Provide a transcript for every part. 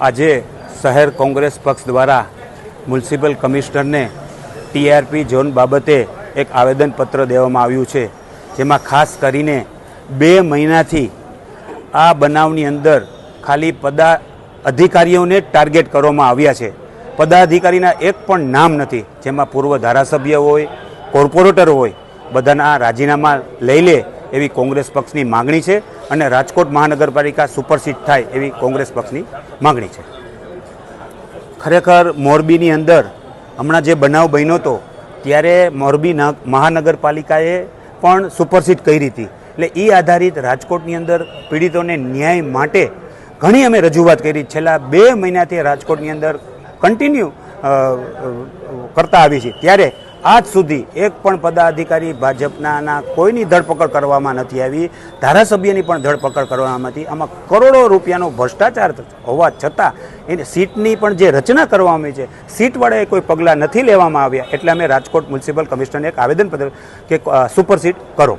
આજે શહેર કોંગ્રેસ પક્ષ દ્વારા મ્યુનિસિપલ કમિશનરને ટીઆરપી ઝોન બાબતે એક આવેદનપત્ર દેવામાં આવ્યું છે, જેમાં ખાસ કરીને બે મહિનાથી આ બનાવની અંદર ખાલી પદા અધિકારીઓને ટાર્ગેટ કરવામાં આવ્યા છે. પદાધિકારીના એક પણ નામ નથી, જેમાં પૂર્વ ધારાસભ્ય હોય, કોર્પોરેટર હોય, બધાના રાજીનામા લઈ લે એવી કોંગ્રેસ પક્ષની માગણી છે અને રાજકોટ મહાનગરપાલિકા સુપરસીટ થાય એવી કોંગ્રેસ પક્ષની માગણી છે. ખરેખર મોરબીની અંદર હમણાં જે બનાવ બન્યો હતો, ત્યારે મોરબી મહાનગરપાલિકાએ પણ સુપરસીટ કરી હતી. એટલે એ આધારિત રાજકોટની અંદર પીડિતોને ન્યાય માટે ઘણી અમે રજૂઆત કરી. છેલ્લા બે મહિનાથી રાજકોટની અંદર કન્ટિન્યુ કરતા આવી છે. ત્યારે આજ સુધી એક પણ પદાધિકારી ભાજપના કોઈની ધરપકડ કરવામાં નથી આવી. ધારાસભ્યની પણ ધરપકડ કરવામાં નથી. આમાં કરોડો રૂપિયાનો ભ્રષ્ટાચાર હોવા છતાં એની સીટની પણ જે રચના કરવામાં આવી છે, સીટવાળાએ કોઈ પગલાં નથી લેવામાં આવ્યા. એટલે અમે રાજકોટ મ્યુનિસિપલ કમિશનરને એક આવેદનપત્ર કે સુપર સુપરસીટ કરો.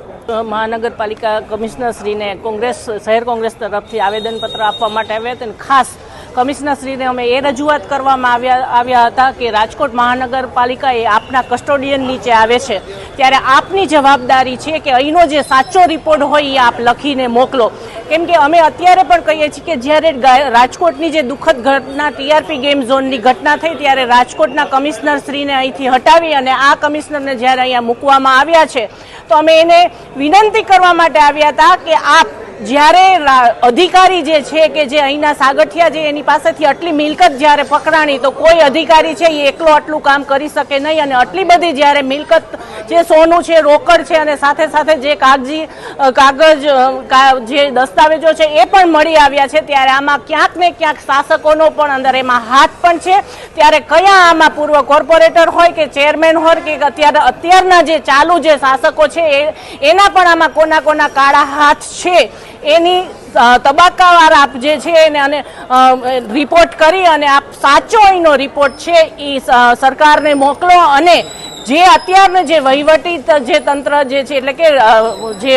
મહાનગરપાલિકા કમિશનરશ્રીને કોંગ્રેસ, શહેર કોંગ્રેસ તરફથી આવેદનપત્ર આપવા માટે આવ્યા હતા ખાસ કમિશનરશ્રીને અમે એ રજૂઆત કરવામાં આવ્યા આવ્યા હતા કે રાજકોટ મહાનગરપાલિકા એ આપના કસ્ટોડિયન નીચે આવે છે. ત્યારે આપની જવાબદારી છે કે અહીંનો જે સાચો રિપોર્ટ હોય એ આપ લખીને મોકલો. કેમ કે અમે અત્યારે પણ કહીએ છીએ કે જ્યારે રાજકોટની જે દુઃખદ ઘટના, ટીઆરપી ગેમ ઝોનની ઘટના થઈ ત્યારે રાજકોટના કમિશનરશ્રીને અહીંથી હટાવી અને આ કમિશનરને જ્યારે અહીંયા મૂકવામાં આવ્યા છે, તો અમે એને વિનંતી કરવા માટે આવ્યા હતા કે આપ જ્યારે અધિકારી જે છે કે જે અહીંના સાગઠિયા જે એની પાસેથી આટલી મિલકત જ્યારે પકડાણી, તો કોઈ અધિકારી છે એ એકલો આટલું કામ કરી શકે નહીં અને આટલી બધી જ્યારે મિલકત જે સોનું છે, રોકડ છે અને સાથે સાથે જે કાગજી કાગજ જે દસ્તાવેજો છે એ પણ મળી આવ્યા છે. ત્યારે આમાં ક્યાંક ને ક્યાંક શાસકોનો પણ અંદર એમાં હાથ પણ છે. ત્યારે કયા આમાં પૂર્વ કોર્પોરેટર હોય કે ચેરમેન હોય કે અત્યારે અત્યારના જે ચાલુ જે શાસકો છે એના પણ આમાં કોના કોના કાળા હાથ છે, એની તબક્કાવાર આપ જે છે એને અને રિપોર્ટ કરી અને આપ સાચો એનો રિપોર્ટ છે એ સરકારને મોકલો અને જે અત્યારનું જે વહીવટી જે તંત્ર જે છે એટલે કે જે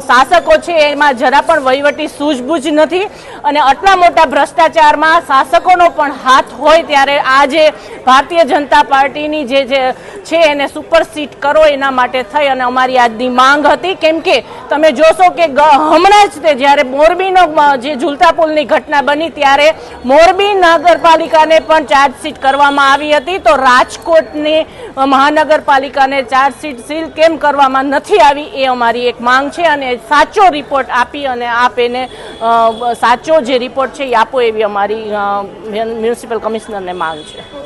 શાસકો છે એમાં જરા પણ વહીવટી સૂઝબૂઝ નથી અને આટલા મોટા ભ્રષ્ટાચારમાં શાસકોનો પણ હાથ હોય ત્યારે આ જે ભારતીય જનતા પાર્ટીની જે જે છે એને સુપરસીટ કરો એના માટે થઈ અને અમારી આજની માંગ હતી. કેમ કે તમે જોશો કે હમણાં જ તે જ્યારે મોરબીનો જે ઝુલતા પુલની ઘટના બની ત્યારે મોરબી નગરપાલિકાને પણ ચાર્જશીટ કરવામાં આવી હતી. તો રાજકોટની અ, મહાનગરપાલિકાને ચાર્જશીટ સીલ કેમ કરવામાં નથી આવી એ અમારી એક માંગ છે અને સાચો રિપોર્ટ આપી અને આપ એને સાચો જે રિપોર્ટ છે એ આપો એવી અમારી મ્યુનિસિપલ કમિશનરને માંગ છે.